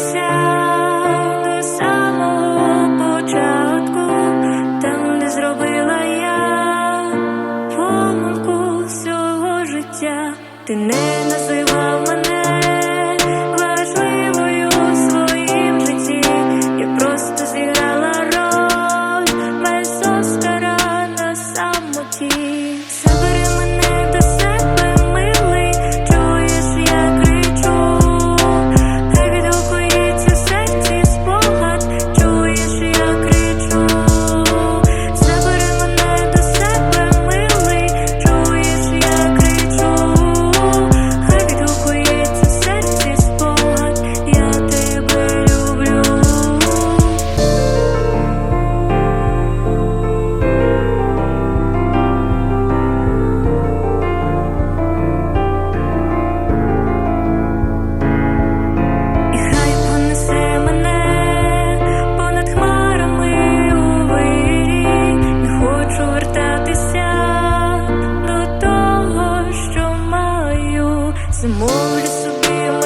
повернемося до самого початку, там, де зробила я помилку всього життя, ти не. Зимовлю собі.